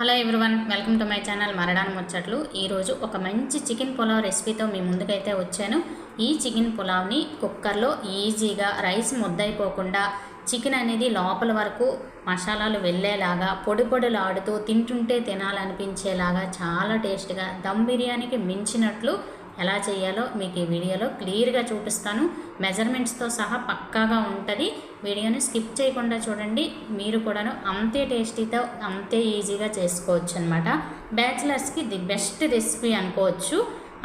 Hello everyone welcome to my channel మరడాన్ ముచ్చట్లు. ఈరోజు ఒక మంచి చికెన్ పులావ్ రెసిపీతో మీ ముందుకైతే వచ్చాను. ఈ చికెన్ పులావ్ని కుక్కర్లో ఈజీగా రైస్ ముద్దయిపోకుండా చికెన్ అనేది లోపల వరకు మసాలాలు వెళ్ళేలాగా పొడి పొడులాడుతూ తింటుంటే తినాలనిపించేలాగా చాలా టేస్ట్గా దమ్ బిర్యానీకి మించినట్లు ఎలా చేయాలో మీకు ఈ వీడియోలో క్లియర్గా చూపిస్తాను. మెజర్మెంట్స్తో సహా పక్కాగా ఉంటుంది. వీడియోని స్కిప్ చేయకుండా చూడండి. మీరు కూడాను అంతే టేస్టీతో అంతే ఈజీగా చేసుకోవచ్చు అనమాట బ్యాచిలర్స్కి ది బెస్ట్ రెసిపీ అనుకోవచ్చు.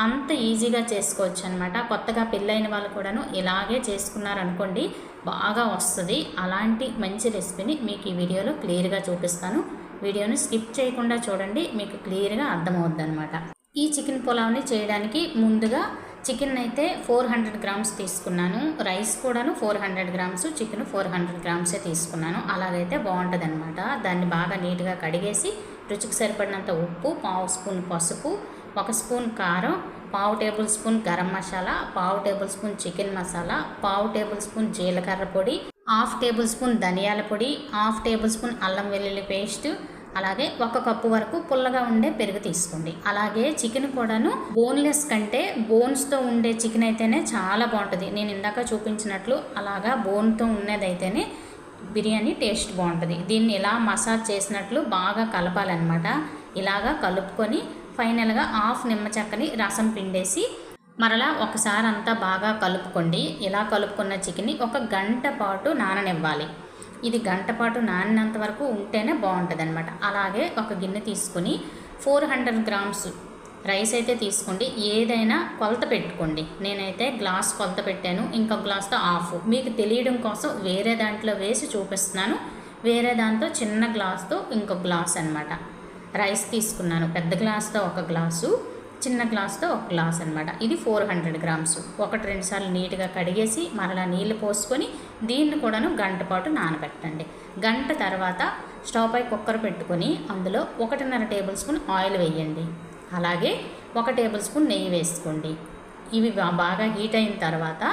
అంత ఈజీగా చేసుకోవచ్చు అనమాట కొత్తగా పెళ్ళైన వాళ్ళు కూడాను ఇలాగే చేసుకున్నారనుకోండి బాగా వస్తుంది. అలాంటి మంచి రెసిపీని మీకు ఈ వీడియోలో క్లియర్గా చూపిస్తాను. వీడియోని స్కిప్ చేయకుండా చూడండి. మీకు క్లియర్గా అర్థమవుద్ది అనమాట ఈ చికెన్ పులావ్ని చేయడానికి ముందుగా చికెన్ అయితే ఫోర్ హండ్రెడ్ గ్రామ్స్ తీసుకున్నాను. రైస్ కూడాను four hundred grams chicken four hundred గ్రామ్సే తీసుకున్నాను. అలాగైతే బాగుంటుంది అనమాట దాన్ని బాగా నీట్గా కడిగేసి రుచికి సరిపడినంత ఉప్పు పావు స్పూన్ పసుపు ఒక స్పూన్ కారం పావు టేబుల్ స్పూన్ గరం మసాలా పావు టేబుల్ స్పూన్ చికెన్ మసాలా పావు టేబుల్ స్పూన్ జీలకర్ర పొడి హాఫ్ టేబుల్ స్పూన్ ధనియాల పొడి హాఫ్ టేబుల్ స్పూన్ అల్లం వెల్లుల్లి పేస్ట్ అలాగే ఒక కప్పు వరకు పుల్లగా ఉండే పెరుగు తీసుకోండి. అలాగే చికెన్ కూడాను బోన్లెస్ కంటే బోన్స్తో ఉండే చికెన్ అయితేనే చాలా బాగుంటుంది. నేను ఇందాక చూపించినట్లు అలాగా బోన్తో ఉన్నదైతేనే బిర్యానీ టేస్ట్ బాగుంటుంది. దీన్ని ఇలా మసాజ్ చేసినట్లు బాగా కలపాలన్నమాట. ఇలాగా కలుపుకొని ఫైనల్గా హాఫ్ నిమ్మ చెక్కని రసం పిండేసి మరలా ఒకసారి అంతా బాగా కలుపుకోండి. ఇలా కలుపుకున్న చికెన్ని ఒక గంట పాటు నాననివ్వాలి. ఇది గంట పాటు నానినంత వరకు ఉంటేనే బాగుంటుంది అనమాట అలాగే ఒక గిన్నె తీసుకొని ఫోర్ హండ్రెడ్ గ్రామ్స్ రైస్ అయితే తీసుకోండి. ఏదైనా కొలత పెట్టుకోండి. నేనైతే గ్లాస్ కొలత పెట్టాను. ఇంకో గ్లాస్తో ఆఫ్. మీకు తెలియడం కోసం వేరే దాంట్లో వేసి చూపిస్తున్నాను. వేరే దాంతో చిన్న గ్లాస్తో ఇంకో గ్లాస్ అనమాట రైస్ తీసుకున్నాను. పెద్ద గ్లాస్తో ఒక గ్లాసు. చిన్న గ్లాస్తో ఒక గ్లాస్ అనమాట ఇది ఫోర్ హండ్రెడ్ గ్రామ్స్. ఒకటి రెండు సార్లు నీట్గా కడిగేసి మరలా నీళ్ళు పోసుకొని దీన్ని కూడాను గంట పాటు నానబెట్టండి. గంట తర్వాత స్టవ్ పై కుక్కర్ పెట్టుకొని అందులో ఒకటిన్నర టేబుల్ స్పూన్ ఆయిల్ వేయండి. అలాగే ఒక టేబుల్ స్పూన్ నెయ్యి వేసుకోండి. ఇవి బాగా హీట్ అయిన తర్వాత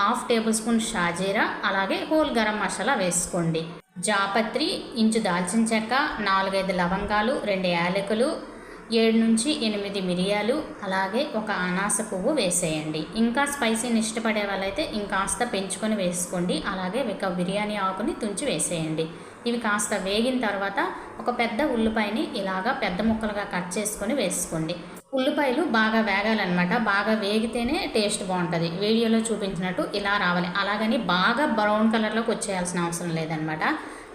హాఫ్ టేబుల్ స్పూన్ షాజీరా అలాగే హోల్ గరం మసాలా వేసుకోండి. జాపత్రి ఇంచు దాల్చిన చెక్క నాలుగైదు లవంగాలు రెండు యాలకులు ఏడు నుంచి ఎనిమిది మిరియాలు అలాగే ఒక అనాస పువ్వు వేసేయండి. ఇంకా స్పైసీని ఇష్టపడే వాళ్ళైతే ఇంకాస్త పెంచుకొని వేసుకోండి. అలాగే ఒక బిర్యానీ ఆకుని తుంచి వేసేయండి. ఇవి కాస్త వేగిన తర్వాత ఒక పెద్ద ఉల్లిపాయని ఇలాగా పెద్ద ముక్కలుగా కట్ చేసుకొని వేసుకోండి. ఉల్లిపాయలు బాగా వేగాలన్నమాట. బాగా వేగితేనే టేస్ట్ బాగుంటుంది. వీడియోలో చూపించినట్టు ఇలా రావాలి. అలాగని బాగా బ్రౌన్ కలర్లోకి వచ్చేయాల్సిన అవసరం లేదనమాట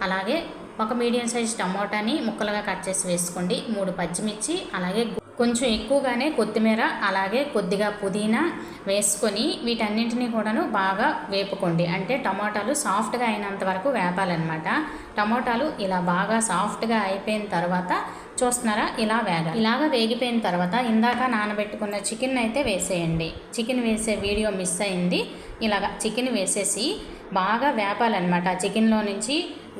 అలాగే ఒక మీడియం సైజ్ టమోటాని ముక్కలుగా కట్ చేసి వేసుకోండి. మూడు పచ్చిమిర్చి అలాగే కొంచెం ఎక్కువగానే కొత్తిమీర అలాగే కొద్దిగా పుదీనా వేసుకొని వీటన్నింటినీ కూడాను బాగా వేపుకోండి. అంటే టమాటాలు సాఫ్ట్గా అయినంత వరకు వేపాలన్నమాట. టమాటాలు ఇలా బాగా సాఫ్ట్గా అయిపోయిన తర్వాత చూస్తున్నారా? ఇలా వేగ ఇలాగ వేగిపోయిన తర్వాత ఇందాక నానబెట్టుకున్న చికెన్ అయితే వేసేయండి. చికెన్ వేసే వీడియో మిస్ అయింది. ఇలాగ చికెన్ వేసేసి బాగా వేపాలన్నమాట. చికెన్లో నుంచి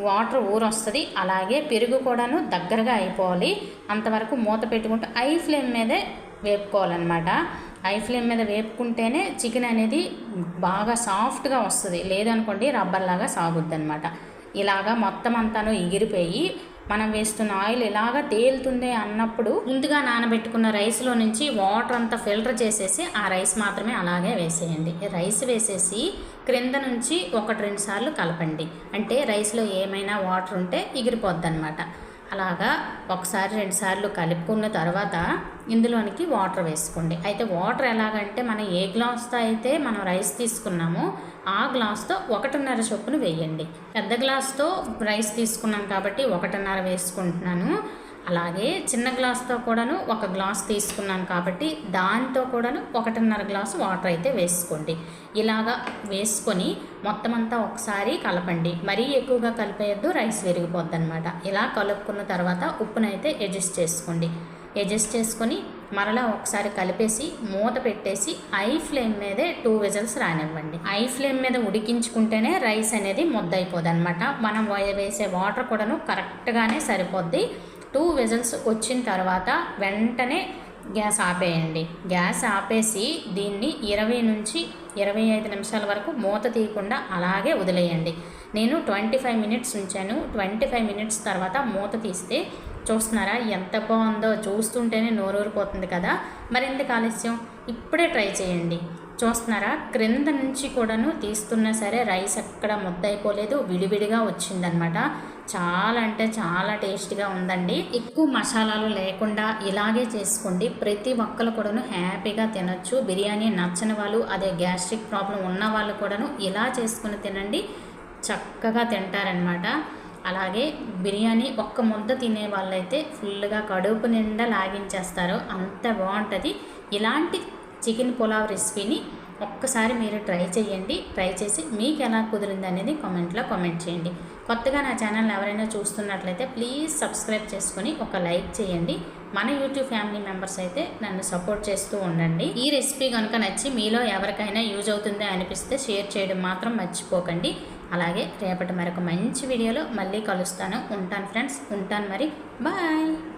వాటర్ ఊరొస్తుంది అలాగే పెరుగు కూడాను దగ్గరగా అయిపోవాలి. అంతవరకు మూత పెట్టుకుంటూ ఐ ఫ్లేమ్ మీదే వేపుకోవాలన్నమాట. ఐ ఫ్లేమ్ మీద వేపుకుంటేనే చికెన్ అనేది బాగా సాఫ్ట్గా వస్తుంది. లేదనుకోండి రబ్బర్లాగా సాగుద్ది అనమాట ఇలాగా మొత్తం అంతాను ఎగిరిపోయి మనం వేస్తున్న ఆయిల్ ఇలాగా తేలుతుంది అన్నప్పుడు ముందుగా నానబెట్టుకున్న రైస్లో నుంచి వాటర్ అంతా ఫిల్టర్ చేసేసి ఆ రైస్ మాత్రమే అలాగే వేసేయండి. రైస్ వేసేసి క్రింద నుంచి ఒకటి రెండు సార్లు కలపండి. అంటే రైస్లో ఏమైనా వాటర్ ఉంటే ఎగిరిపోద్ది అనమాట అలాగా ఒకసారి రెండు సార్లు కలుపుకున్న తర్వాత ఇందులోనికి వాటర్ వేసుకోండి. అయితే వాటర్ ఎలాగంటే మనం ఏ గ్లాస్తో అయితే మనం రైస్ తీసుకున్నామో ఆ గ్లాస్తో ఒకటిన్నర చొప్పున వేయండి. పెద్ద గ్లాస్తో రైస్ తీసుకున్నాం కాబట్టి ఒకటిన్నర వేసుకుంటున్నాను. అలాగే చిన్న గ్లాస్తో కూడాను ఒక గ్లాస్ తీసుకున్నాను కాబట్టి దాంతో కూడాను ఒకటిన్నర గ్లాసు వాటర్ అయితే వేసుకోండి. ఇలాగా వేసుకొని మొత్తం అంతా ఒకసారి కలపండి. మరీ ఎక్కువగా కలిపేయద్దు రైస్ విరిగిపోద్ది అనమాట ఇలా కలుపుకున్న తర్వాత ఉప్పునైతే అడ్జస్ట్ చేసుకోండి. అడ్జస్ట్ చేసుకొని మరలా ఒకసారి కలిపేసి మూత పెట్టేసి ఐ ఫ్లేమ్ మీదే టూ విజల్స్ రానివ్వండి. ఐ ఫ్లేమ్ మీద ఉడికించుకుంటేనే రైస్ అనేది ముద్ద అనమాట మనం వేసే వాటర్ కూడాను కరెక్ట్గానే సరిపోద్ది. టూ విజల్స్ వచ్చిన తర్వాత వెంటనే గ్యాస్ ఆపేయండి. గ్యాస్ ఆపేసి దీన్ని ఇరవై నుంచి ఇరవై ఐదు నిమిషాల వరకు మూత తీయకుండా అలాగే వదిలేయండి. నేను ట్వంటీ ఫైవ్ మినిట్స్ ఉంచాను. ట్వంటీ ఫైవ్ మినిట్స్ తర్వాత మూత తీస్తే చూస్తున్నారా ఎంత బాగుందో చూస్తుంటేనే నోరూరిపోతుంది కదా. మరెందుకు ఆలస్యం? ఇప్పుడే ట్రై చేయండి. చూస్తున్నారా? క్రింద నుంచి కూడాను తీస్తున్నా సరే రైస్ ఎక్కడ ముద్ద అయిపోలేదు విడివిడిగా వచ్చిందనమాట చాలా అంటే చాలా టేస్టీగా ఉందండి. ఎక్కువ మసాలాలు లేకుండా ఇలాగే చేసుకోండి. ప్రతి ఒక్కరు కూడాను హ్యాపీగా తినొచ్చు. బిర్యానీ నచ్చని వాళ్ళు అదే గ్యాస్ట్రిక్ ప్రాబ్లం ఉన్న వాళ్ళు కూడాను ఇలా చేసుకుని తినండి. చక్కగా తింటారనమాట అలాగే బిర్యానీ ఒక్క ముద్ద తినే వాళ్ళైతే ఫుల్గా కడుపు నిండా లాగించేస్తారు. అంత బాగుంటుంది ఇలాంటి చికెన్ పులావ్ రెసిపీని ఒక్కసారి మీరు ట్రై చేయండి. ట్రై చేసి మీకు ఎలా కుదిరింది అనేది కామెంట్లో కామెంట్ చేయండి. కొత్తగా నా ఛానల్ ఎవరైనా చూస్తున్నట్లయితే ప్లీజ్ సబ్స్క్రైబ్ చేసుకొని ఒక లైక్ చేయండి. మన యూట్యూబ్ ఫ్యామిలీ మెంబర్స్ అయితే నన్ను సపోర్ట్ చేస్తూ ఉండండి. ఈ రెసిపీ కనుక నచ్చి మీలో ఎవరికైనా యూజ్ అవుతుందో అనిపిస్తే షేర్ చేయడం మాత్రం మర్చిపోకండి. అలాగే రేపటి మరొక మంచి వీడియోలో మళ్ళీ కలుస్తాను. ఉంటాను ఫ్రెండ్స్. ఉంటాను మరి. బాయ్.